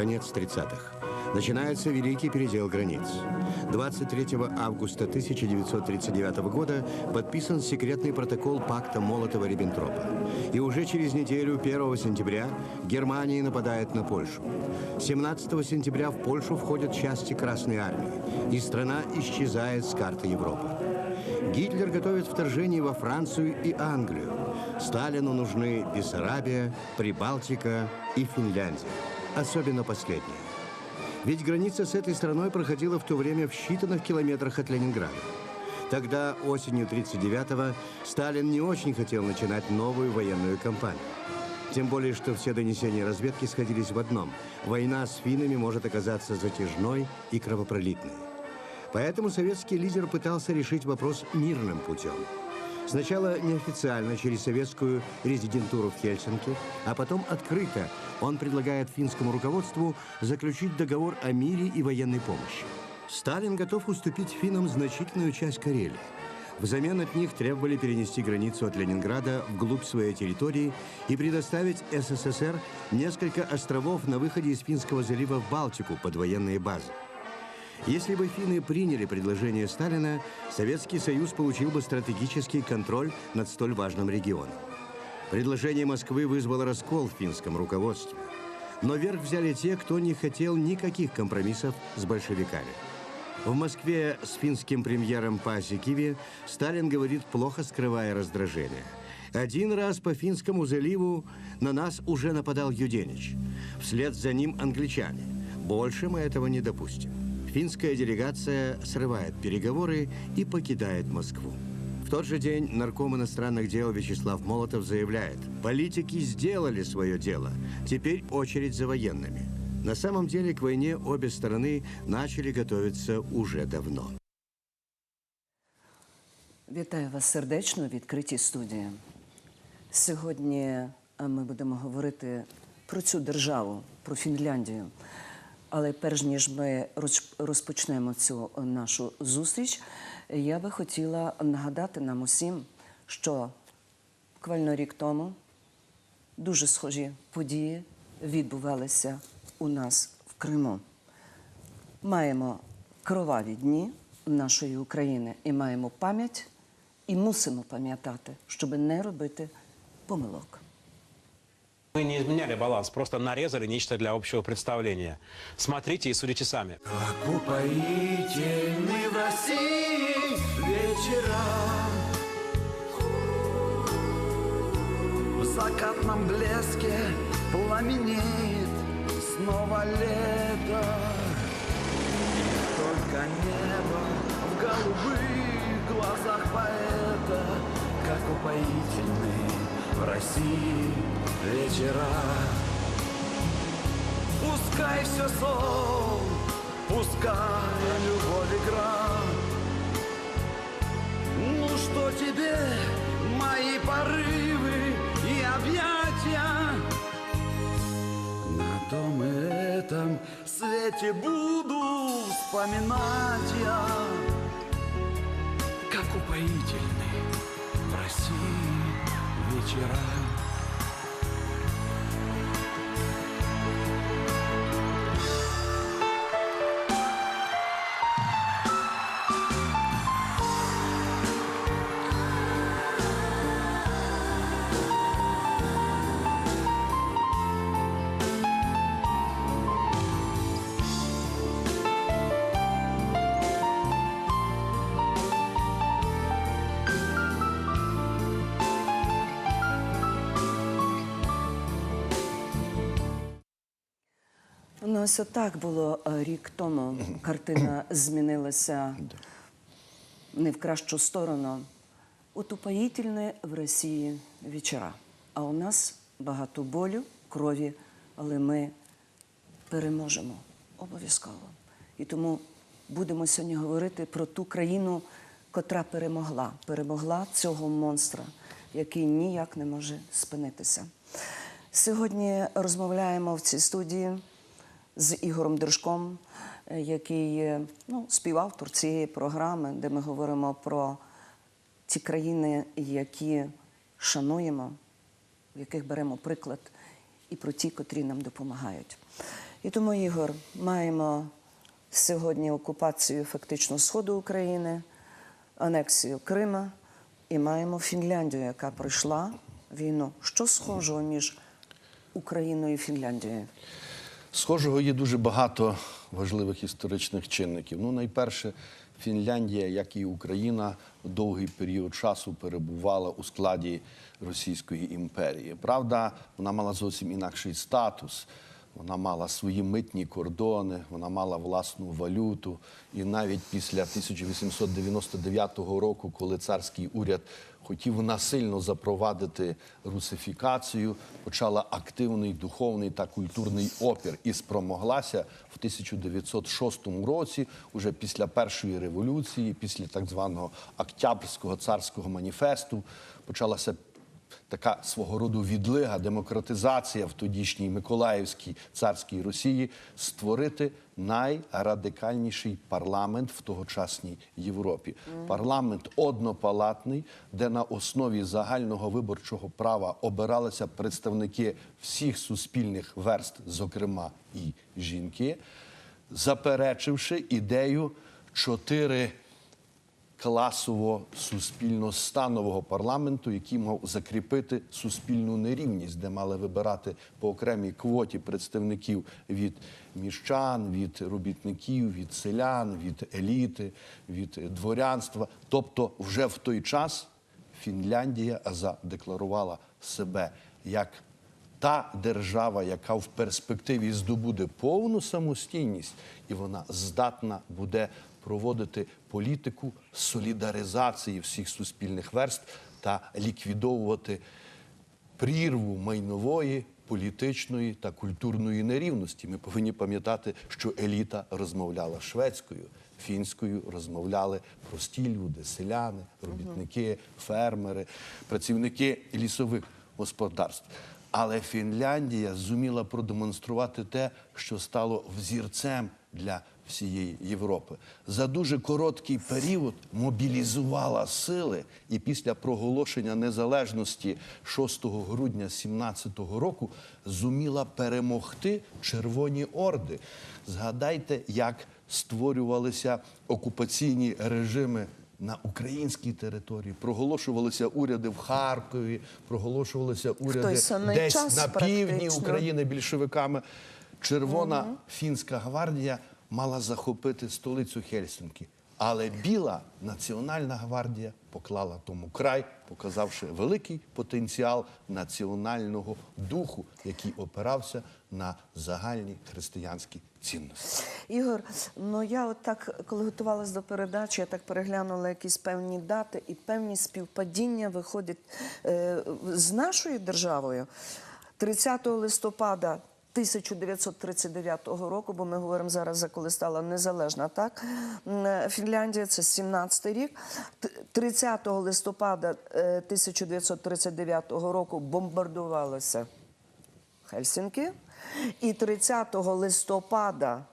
Конец 30-х. Начинается Великий передел границ. 23 августа 1939 года подписан секретный протокол пакта Молотова-Риббентропа. И уже через неделю, 1 сентября, Германия нападает на Польшу. 17 сентября в Польшу входят части Красной Армии, и страна исчезает с карты Европы. Гитлер готовит вторжение во Францию и Англию. Сталину нужны Бессарабия, Прибалтика и Финляндия. Особенно последняя. Ведь граница с этой страной проходила в то время в считанных километрах от Ленинграда. Тогда, осенью 1939-го, Сталин не очень хотел начинать новую военную кампанию. Тем более, что все донесения разведки сходились в одном. Война с финнами может оказаться затяжной и кровопролитной. Поэтому советский лидер пытался решить вопрос мирным путем. Сначала неофициально через советскую резидентуру в Хельсинки, а потом открыто он предлагает финскому руководству заключить договор о мире и военной помощи. Сталин готов уступить финнам значительную часть Карелии. Взамен от них требовали перенести границу от Ленинграда вглубь своей территории и предоставить СССР несколько островов на выходе из Финского залива в Балтику под военные базы. Если бы финны приняли предложение Сталина, Советский Союз получил бы стратегический контроль над столь важным регионом. Предложение Москвы вызвало раскол в финском руководстве. Но верх взяли те, кто не хотел никаких компромиссов с большевиками. В Москве с финским премьером Паси Киви Сталин говорит, плохо скрывая раздражение. Один раз по Финскому заливу на нас уже нападал Юденич. Вслед за ним англичане. Больше мы этого не допустим Финская делегация срывает переговоры и покидает Москву. В тот же день нарком иностранных дел Вячеслав Молотов заявляет, политики сделали свое дело, теперь очередь за военными. На самом деле к войне обе стороны начали готовиться уже давно. Вітаю вас сердечно в відкритій студії. Сьогодні е, ми будемо говорити про цю державу, про Фінляндію. Але перш ніж ми розпочнемо цю е, нашу зустріч, я би хотіла нагадати нам усім, що буквально рік тому дуже схожі події відбувалися у нас в Криму. Маємо кроваві дні нашої України і маємо пам'ять, і мусимо пам'ятати, щоб не робити помилок. Мы не изменяли баланс, просто нарезали нечто для общего представления. Смотрите и судите сами. Как в России вечера В закатном блеске пламенеет снова лето Только небо в голубых глазах поэта Как упоительны в России вечера Пускай все сон, пускай любовь игра. Ну что тебе, мои порывы и объятия? На том и этом свете буду вспоминать я, как упоительны в России вечера. Ну, ось отак було е, рік тому. Картина змінилася не в кращу сторону. Утупоїтельні в Росії вечора. А у нас багато болю, крові, але ми переможемо обов'язково. І тому будемо сьогодні говорити про ту країну, котра перемогла. Перемогла цього монстра, який ніяк не може спинитися. Сьогодні розмовляємо в цій студії з Ігорем Держком, е, який ну, співавтор цієї програми, де ми говоримо про ті країни, які шануємо, в яких беремо приклад, і про ті, котрі нам допомагають. І тому, Ігор, маємо сьогодні окупацію фактично сходу України, анексію Крима і маємо Фінляндію, яка пройшла війну. Що схожого між Україною і Фінляндією? Схожого є дуже багато важливих історичних чинників. Ну, найперше, Фінляндія, як і Україна, довгий період часу перебувала у складі Російської імперії. Правда, вона мала зовсім інакший статус. Вона мала свої митні кордони, вона мала власну валюту. І навіть після 1899 року, коли царський уряд хотів насильно запровадити русифікацію, почала активний духовний та культурний опір і спромоглася в 1906 році, уже після першої революції, після так званого Октябрського царського маніфесту, почалася така свого роду відлига, демократизація в тодішній Миколаївській царській Росії створити найрадикальніший парламент в тогочасній Європі. Парламент однопалатний, де на основі загального виборчого права обиралися представники всіх суспільних верст, зокрема і жінки, заперечивши ідею чотири класово суспільно-станового парламенту, який мав закріпити суспільну нерівність, де мали вибирати по окремій квоті представників від міщан, від робітників, від селян, від еліти, від дворянства. Тобто, вже в той час Фінляндія задекларувала себе як та держава, яка в перспективі здобуде повну самостійність, і вона здатна буде проводити політику солідаризації всіх суспільних верст та ліквідовувати прірву майнової, політичної та культурної нерівності. Ми повинні пам'ятати, що еліта розмовляла шведською, фінською розмовляли прості люди, селяни, робітники, фермери, працівники лісових господарств. Але Фінляндія зуміла продемонструвати те, що стало взірцем для всієї Європи. За дуже короткий період мобілізувала сили і після проголошення незалежності 6 грудня 17-го року зуміла перемогти Червоні Орди. Згадайте, як створювалися окупаційні режими на українській території, проголошувалися уряди в Харкові, проголошувалися уряди десь час на півдні практично. України більшовиками. Червона фінська гвардія мала захопити столицю Хельсинкі. Але біла національна гвардія поклала тому край, показавши великий потенціал національного духу, який опирався на загальні християнські цінності. Ігор, ну я от так, коли готувалась до передачі, я так переглянула якісь певні дати і певні співпадіння виходять е, з нашою державою. 30 листопада 1939 року, бо ми говоримо зараз за коли стала незалежна, так? Е, Фінляндія це 17 рік. 30 листопада е, 1939 року бомбардувалося Хельсінки. І 30 листопада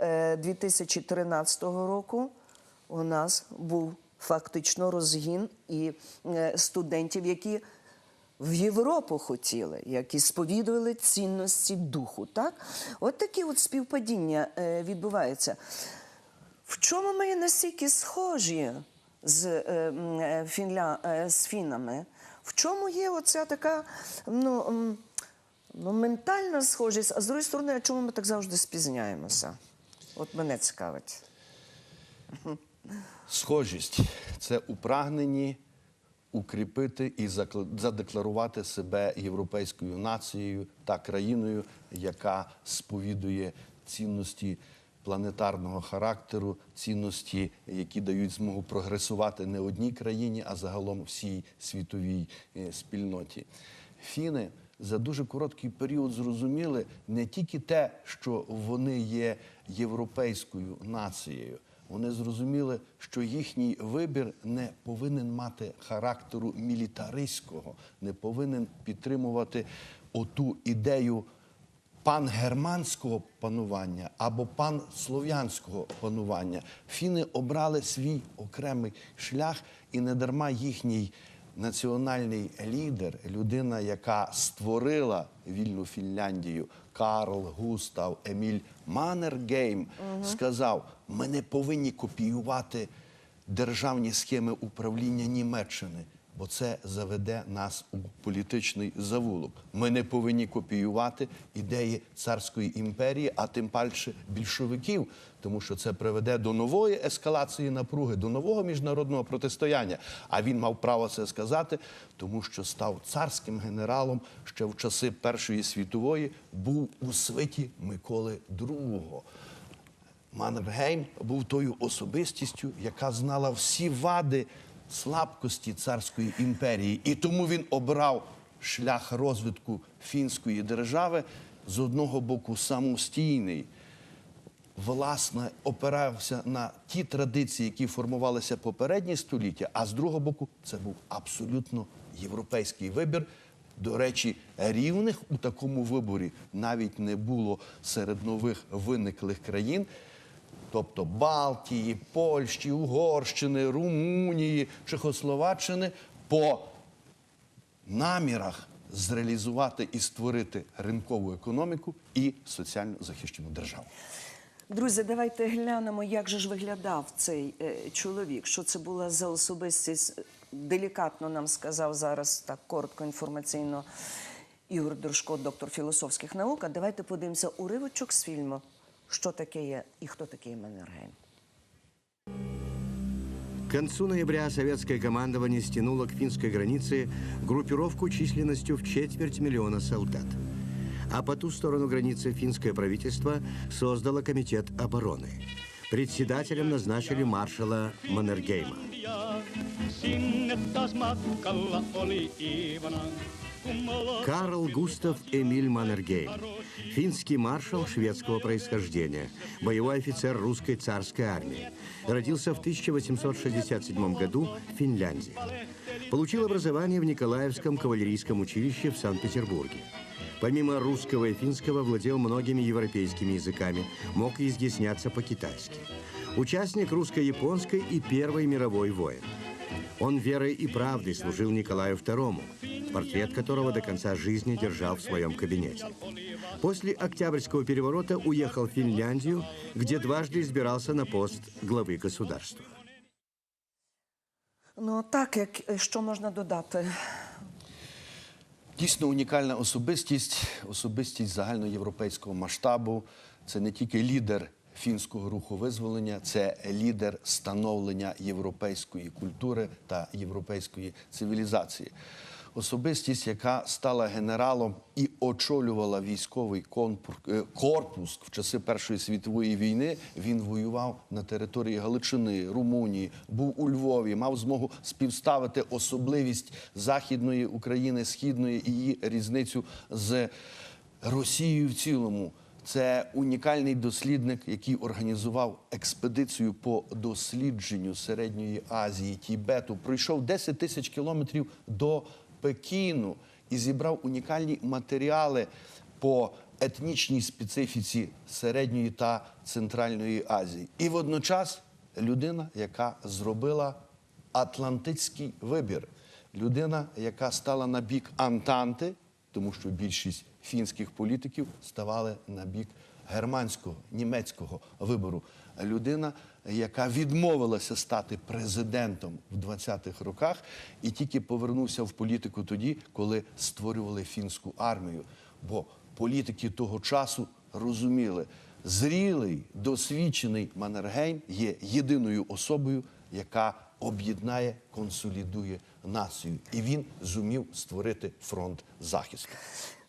е, 2013 року у нас був фактично розгін і е, студентів, які в Європу хотіли, які сповідували цінності духу. Так? От такі от співпадіння е, відбуваються. В чому ми настільки схожі з, е, е, фінля, з фінами? В чому є оця така ну, ну, ментальна схожість, а з другої сторони, чому ми так завжди спізняємося? От мене цікавить. Схожість це у прагненні укріпити і задекларувати себе європейською нацією та країною, яка сповідує цінності планетарного характеру, цінності, які дають змогу прогресувати не одній країні, а загалом всій світовій е, спільноті. Фіни за дуже короткий період зрозуміли не тільки те, що вони є європейською нацією. Вони зрозуміли, що їхній вибір не повинен мати характеру мілітаристського, не повинен підтримувати оту ідею пангерманського панування або панслов'янського панування. Фіни обрали свій окремий шлях, і не дарма їхній національний лідер, людина, яка створила вільну Фінляндію, Карл Густав Еміль Маннергейм, сказав: ми не повинні копіювати державні схеми управління Німеччини. Бо це заведе нас у політичний завулок. Ми не повинні копіювати ідеї царської імперії, а тим паче більшовиків, тому що це приведе до нової ескалації напруги, до нового міжнародного протистояння. А він мав право це сказати, тому що став царським генералом ще в часи Першої світової, був у свиті Миколи II. Маннергейм був тою особистістю, яка знала всі вади слабкості царської імперії, і тому він обрав шлях розвитку фінської держави з одного боку самостійний. Власне, опирався на ті традиції, які формувалися попередні століття, а з другого боку, це був абсолютно європейський вибір. До речі, рівних у такому виборі навіть не було серед нових виниклих країн, тобто Балтії, Польщі, Угорщини, Румунії, Чехословаччини по намірах зреалізувати і створити ринкову економіку і соціально захищену державу. Друзі, давайте глянемо, як же ж виглядав цей е, чоловік. Що це була за особистість? Делікатно нам сказав зараз так коротко інформаційно Ігор Дружко, доктор філософських наук. А давайте подивимося уривочок з фільму, що таке є і хто такий Маннергейм. К концу ноября советское командование стянуло к финской границе группировку численностью в четверть миллиона солдат. А по ту сторону границы финское правительство создало комитет обороны. Председателем назначили маршала Маннергейма. Карл Густав Эмиль Маннергейм. Финский маршал шведского происхождения, боевой офицер русской царской армии. Родился в 1867 году в Финляндии. Получил образование в Николаевском кавалерийском училище в Санкт-Петербурге. Помимо русского и финского владел многими европейскими языками, мог изъясняться по-китайски. Участник русско-японской и Первой мировой войн. Он верой и правдой служил Николаю II, портрет которого до конца жизни держал в своем кабинете. После Октябрьского переворота уехал в Финляндию, где дважды избирался на пост главы государства. Ну так, як е, що можна додати? Дійсно унікальна особистість, особистість загальноєвропейського масштабу. Це не тільки лідер фінського руху визволення, це лідер становлення європейської культури та європейської цивілізації. Особистість, яка стала генералом і очолювала військовий е, корпус в часи Першої світової війни. Він воював на території Галичини, Румунії, був у Львові, мав змогу співставити особливість Західної України, Східної і її різницю з Росією в цілому. Це унікальний дослідник, який організував експедицію по дослідженню Середньої Азії, Тібету. Пройшов 10 тисяч кілометрів до Пекіну і зібрав унікальні матеріали по етнічній специфіці Середньої та Центральної Азії. І водночас людина, яка зробила атлантичний вибір, людина, яка стала на бік Антанти, тому що більшість фінських політиків ставали на бік германського, німецького вибору. Людина, яка відмовилася стати президентом в 20-х роках і тільки повернувся в політику тоді, коли створювали фінську армію. Бо політики того часу розуміли, зрілий, досвідчений Маннергейм є єдиною особою, яка об'єднає, консолідує націю. І він зумів створити фронт захисту.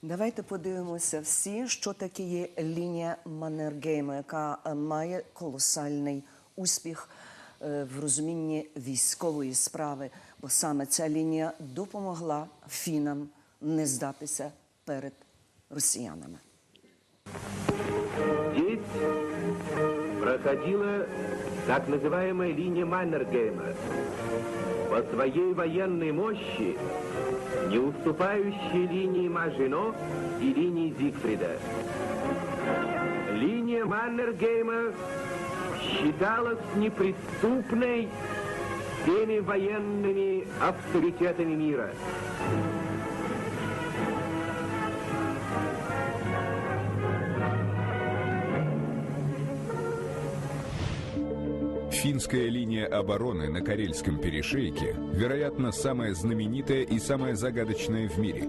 Давайте подивимося всі, що таке є лінія Маннергейма, яка має колосальний успіх е, в розумінні військової справи, бо саме ця лінія допомогла фінам не здатися перед росіянами. Здесь проходила так называемая линия Маннергейма. По своей военной мощи не уступающей линии Мажино и линии Зигфрида. Линия Маннергейма считалась неприступной всеми военными авторитетами мира. Финская линия обороны на Карельском перешейке, вероятно, самая знаменитая и самая загадочная в мире.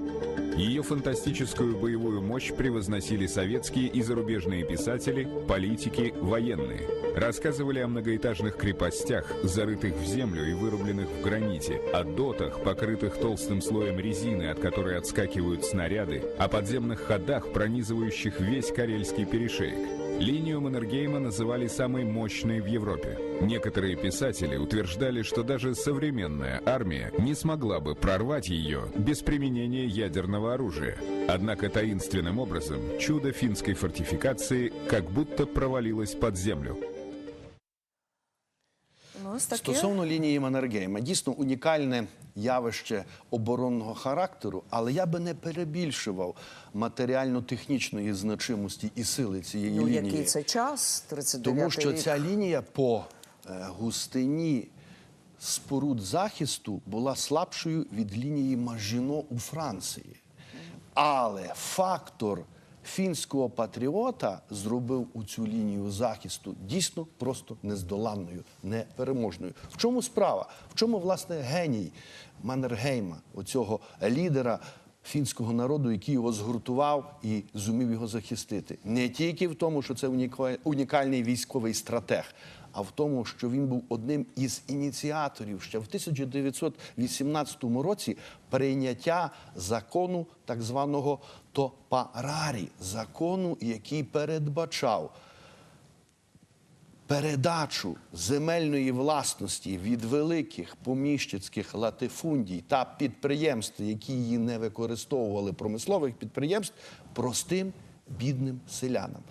Ее фантастическую боевую мощь превозносили советские и зарубежные писатели, политики, военные. Рассказывали о многоэтажных крепостях, зарытых в землю и вырубленных в граните, о дотах, покрытых толстым слоем резины, от которой отскакивают снаряды, о подземных ходах, пронизывающих весь Карельский перешеек. Линию Маннергейма называли самой мощной в Европе. Некоторые писатели утверждали, что даже современная армия не смогла бы прорвать ее без применения ядерного оружия. Однако таинственным образом чудо финской фортификации как будто провалилось под землю. Ось таке. Стосовно лінії Маннергейма, дійсно унікальне явище оборонного характеру, але я би не перебільшував матеріально-технічної значимості і сили цієї Ну, лінії. який це час? 39 Тому що рік. ця лінія по е, густині споруд захисту була слабшою від лінії Мажіно у Франції. Але фактор фінського патріота зробив у цю лінію захисту дійсно просто нездоланною, непереможною. В чому справа? В чому власне геній Маннергейма, оцього лідера фінського народу, який його згуртував і зумів його захистити? Не тільки в тому, що це уніка- унікальний військовий стратег, а в тому, що він був одним із ініціаторів ще в 1918 році прийняття закону так званого Топарарі, закону, який передбачав передачу земельної власності від великих поміщицьких латифундій та підприємств, які її не використовували, промислових підприємств, простим бідним селянам.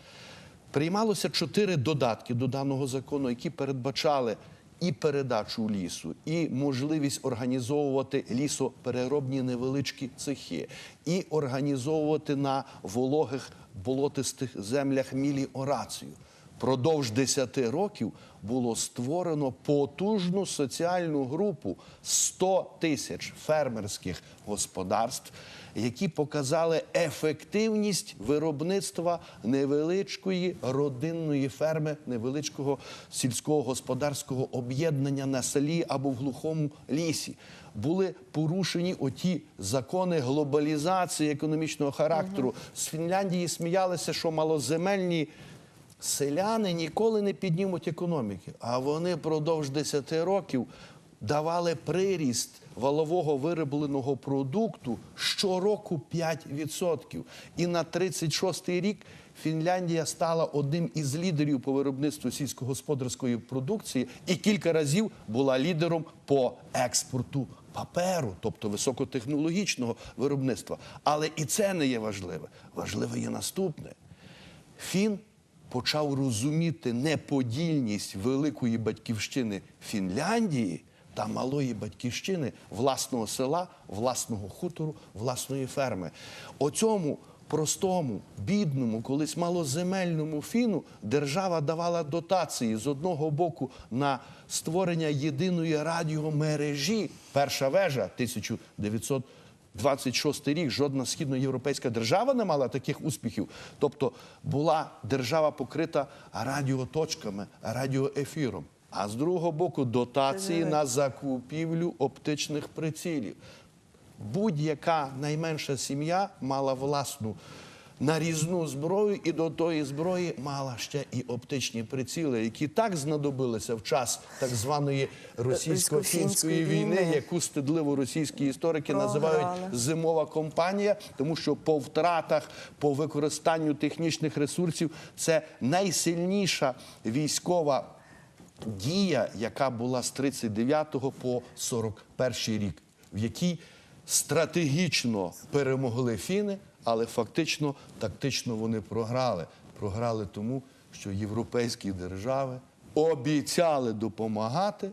Приймалося чотири додатки до даного закону, які передбачали і передачу лісу, і можливість організовувати лісопереробні невеличкі цехи, і організовувати на вологих болотистих землях міліорацію. Продовж 10 років було створено потужну соціальну групу 100 тисяч фермерських господарств, які показали ефективність виробництва невеличкої родинної ферми, невеличкого сільського господарського об'єднання на селі або в глухому лісі. Були порушені оті закони глобалізації економічного характеру. З Фінляндії сміялися, що малоземельні селяни ніколи не піднімуть економіки, а вони продовж 10 років давали приріст валового виробленого продукту щороку 5%. І на 36-й рік Фінляндія стала одним із лідерів по виробництву сільськогосподарської продукції і кілька разів була лідером по експорту паперу, тобто високотехнологічного виробництва. Але і це не є важливе. Важливе є наступне. Фін почав розуміти неподільність великої батьківщини Фінляндії та малої батьківщини власного села, власного хутору, власної ферми. Оцьому простому, бідному, колись малоземельному фіну держава давала дотації з одного боку на створення єдиної радіомережі. Перша вежа 1900 26 рік жодна східноєвропейська держава не мала таких успіхів. Тобто була держава покрита радіоточками, радіоефіром. А з другого боку дотації на закупівлю оптичних прицілів. Будь-яка найменша сім'я мала власну нарізну зброю, і до тої зброї мала ще і оптичні приціли, які так знадобилися в час так званої російсько-фінської війни. яку стидливо російські історики називають зимова компанія, тому що по втратах, по використанню технічних ресурсів це найсильніша військова дія, яка була з 39 по 41 рік, в якій стратегічно перемогли фіни, але фактично тактично вони програли. Програли тому, що європейські держави обіцяли допомагати.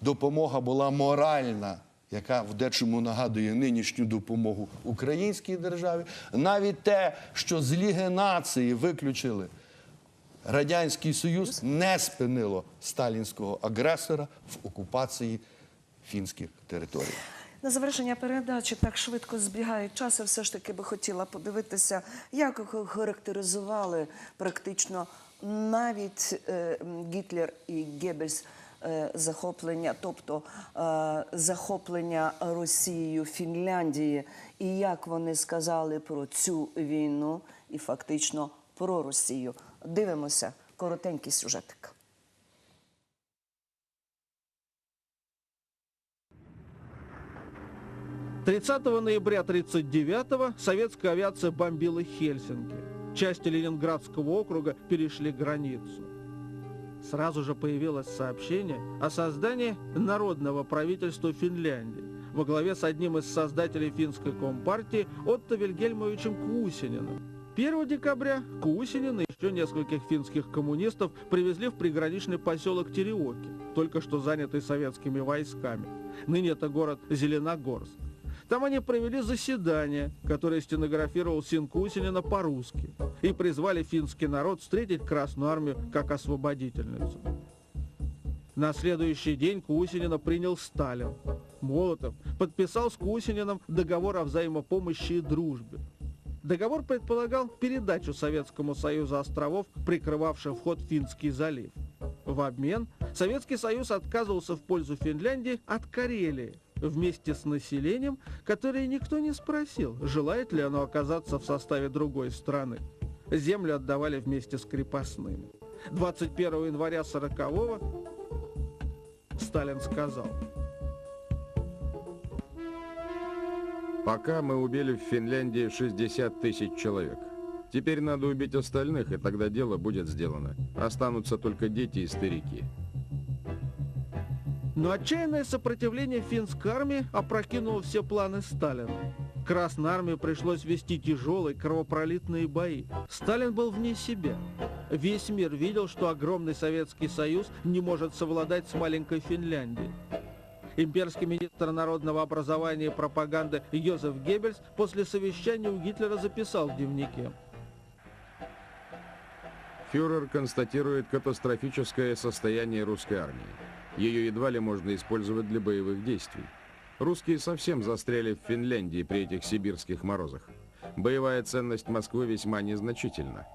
Допомога була моральна, яка в дечому нагадує нинішню допомогу українській державі. Навіть те, що з Ліги нації виключили Радянський Союз, не спинило сталінського агресора в окупації фінських територій. На завершення передачі так швидко збігають часи. Все ж таки би хотіла подивитися, як характеризували практично навіть е, Гітлер і Геббельс е, захоплення, тобто е, захоплення Росією Фінляндії, і як вони сказали про цю війну і фактично про Росію. Дивимося коротенький сюжетик. — 30 ноября 1939 советская авиация бомбила Хельсинки. Части Ленинградского округа перешли границу. Сразу же появилось сообщение о создании народного правительства Финляндии во главе с одним из создателей финской компартии Отто Вильгельмовичем Кусининым. 1 декабря Кусинин и еще нескольких финских коммунистов привезли в приграничный поселок Тереоки, только что занятый советскими войсками. Ныне это город Зеленогорск. Там они провели заседание, которое стенографировал Син Кусинина по-русски, и призвали финский народ встретить Красную Армию как освободительницу. На следующий день Кусинина принял Сталин. Молотов подписал с Кусининым договор о взаимопомощи и дружбе. Договор предполагал передачу Советскому Союзу островов, прикрывавших вход в Финский залив. В обмен Советский Союз отказывался в пользу Финляндии от Карелии вместе с населением, которое никто не спросил, желает ли оно оказаться в составе другой страны. Землю отдавали вместе с крепостными. 21 января 40-го Сталин сказал, Пока мы убили в Финляндии 60 тысяч человек. Теперь надо убить остальных, и тогда дело будет сделано. Останутся только дети и старики. Но отчаянное сопротивление финской армии опрокинуло все планы Сталина. Красной армии пришлось вести тяжелые кровопролитные бои. Сталин был вне себя. Весь мир видел, что огромный Советский Союз не может совладать с маленькой Финляндией. Имперский министр народного образования и пропаганды Йозеф Геббельс после совещания у Гитлера записал в дневнике. Фюрер констатирует катастрофическое состояние русской армии. Ее едва ли можно использовать для боевых действий. Русские совсем застряли в Финляндии при этих сибирских морозах. Боевая ценность Москвы весьма незначительна.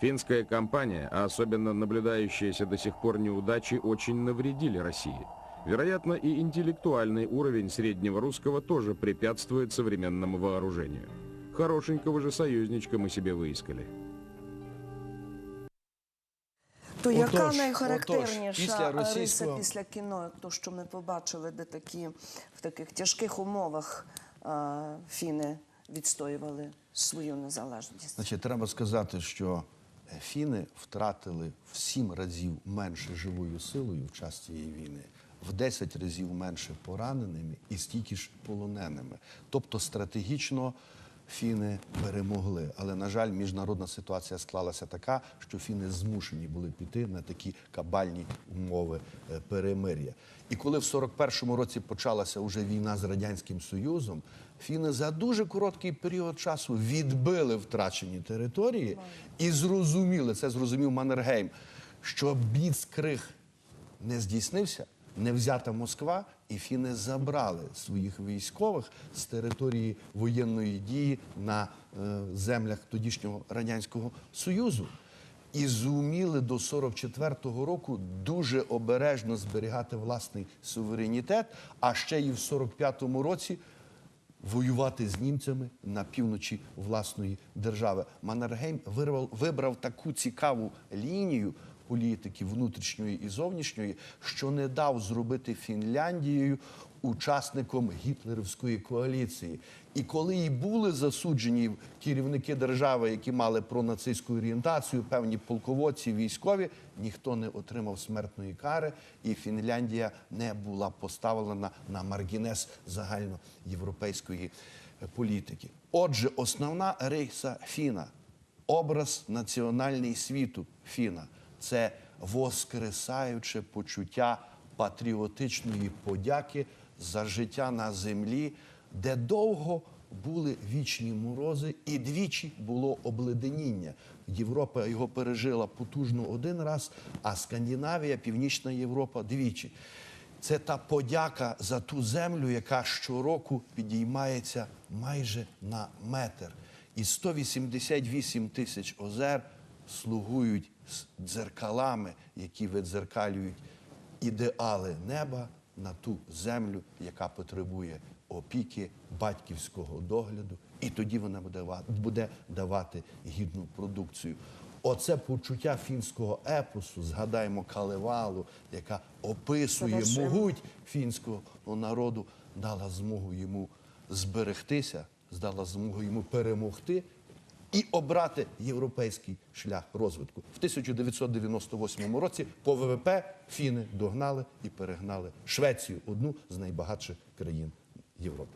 Финская кампания, а особенно наблюдающиеся до сих пор неудачи, очень навредили России. Вероятно, и интеллектуальный уровень среднего русского тоже препятствует современному вооружению. Хорошенького же союзничка мы себе выискали. То яка найхарактерніша отож, після риса після кіно, то що ми побачили, де такі в таких тяжких умовах а, фіни відстоювали свою незалежність? Значить, треба сказати, що е, фіни втратили в сім разів менше живою силою в час цієї війни, в 10 разів менше пораненими і стільки ж полоненими. Тобто стратегічно фіни перемогли. Але, на жаль, міжнародна ситуація склалася така, що фіни змушені були піти на такі кабальні умови е, перемир'я. І коли в 41-му році почалася вже війна з Радянським Союзом, фіни за дуже короткий період часу відбили втрачені території і зрозуміли, це зрозумів Маннергейм, що Біцкриг не здійснився, не взята Москва, і фіни забрали своїх військових з території воєнної дії на е, землях тодішнього радянського союзу. І зуміли до 44-го року дуже обережно зберігати власний суверенітет, а ще і в 45-му році воювати з німцями на півночі власної держави. Маннергейм вибрав таку цікаву лінію політики внутрішньої і зовнішньої, що не дав зробити Фінляндією учасником гітлерівської коаліції. І коли і були засуджені керівники держави, які мали пронацистську орієнтацію, певні полководці, військові, ніхто не отримав смертної кари, і Фінляндія не була поставлена на маргінес загальноєвропейської е, політики. Отже, основна риса Фіна, образ національний світу Фіна це воскресаюче почуття патріотичної подяки за життя на землі, де довго були вічні морози, і двічі було обледеніння. Європа його пережила потужно один раз, а Скандинавія, Північна Європа двічі. Це та подяка за ту землю, яка щороку підіймається майже на метр. І 188 тисяч озер слугують з дзеркалами, які видзеркалюють ідеали неба на ту землю, яка потребує опіки, батьківського догляду, і тоді вона буде давати гідну продукцію. Оце почуття фінського епосу, згадаємо Калевалу, яка описує могуть фінського народу, дала змогу йому зберегтися, дала змогу йому перемогти і обрати європейський шлях розвитку. В 1998 році по ВВП фіни догнали і перегнали Швецію, одну з найбагатших країн Європи.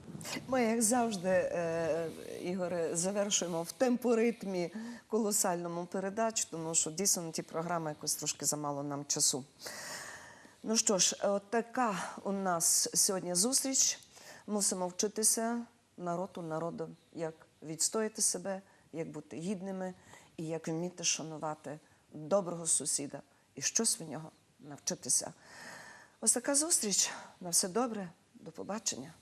Ми, як завжди, е, Ігоре, завершуємо в темпоритмі колосальному передач, тому що дійсно на ті програми якось трошки замало нам часу. Ну що ж, от така у нас сьогодні зустріч. Мусимо вчитися народ у народу, як відстояти себе, як бути гідними і як вміти шанувати доброго сусіда і щось в нього навчитися. Ось така зустріч. На все добре, до побачення.